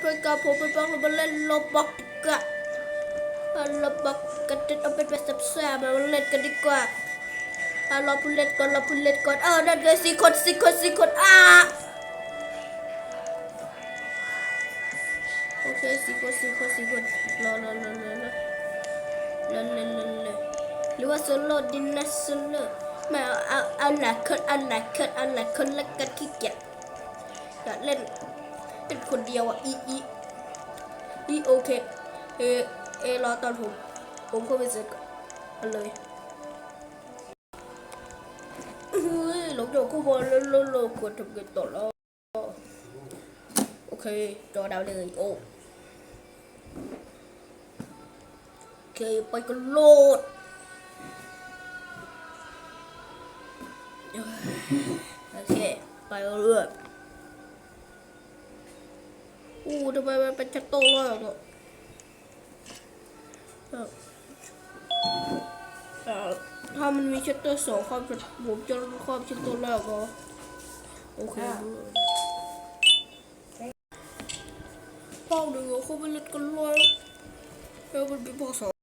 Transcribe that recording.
เพื่อนกับผมเป็นบ้างเรามาเล่นโลบอกกว่าเอาโลบอกกันจะเอาเป็นแบบแซ่บๆมาเล่นกันดีกว่าเอาเราพูดเล่นก่อนเราพูดเล่นก่อนเออนั่นไงสี่คนสี่คนสี่คนอะโอเคสี่คนสี่คนสี่คนรอรอรอรอรอรอรอรอรอหรือว่าโซโล่ดินนะโซโล่ไม่เอาเอาเอาหลายคนเอาหลายคนเอาหลายคนแล้วกันขี้เกียจอยากเล่น เป็นคนเดียวอะอีอีอีโอเคเอเอรอตอนผมผมเข้าไปเสร็จก่อนเลยเฮ้ยหลงโยกเข้าบอลแล้วแล้วแล้วกดทำกันต่อแล้วโอเคจอดาวเลยโอ้โอเคไปกันโลดโอเค ไปเรื่อย อู้ทำไมมันเป็นชัตโต้ล่างเนาะเอ่อเอ่อถ้ามันมีชัตเตอร์สองความชัตผมจะความชัตเตอร์แรกก็โอเคพ่อหนึ่งเขาไปเล่นกันเลยแล้วมันเป็นพ่อสอง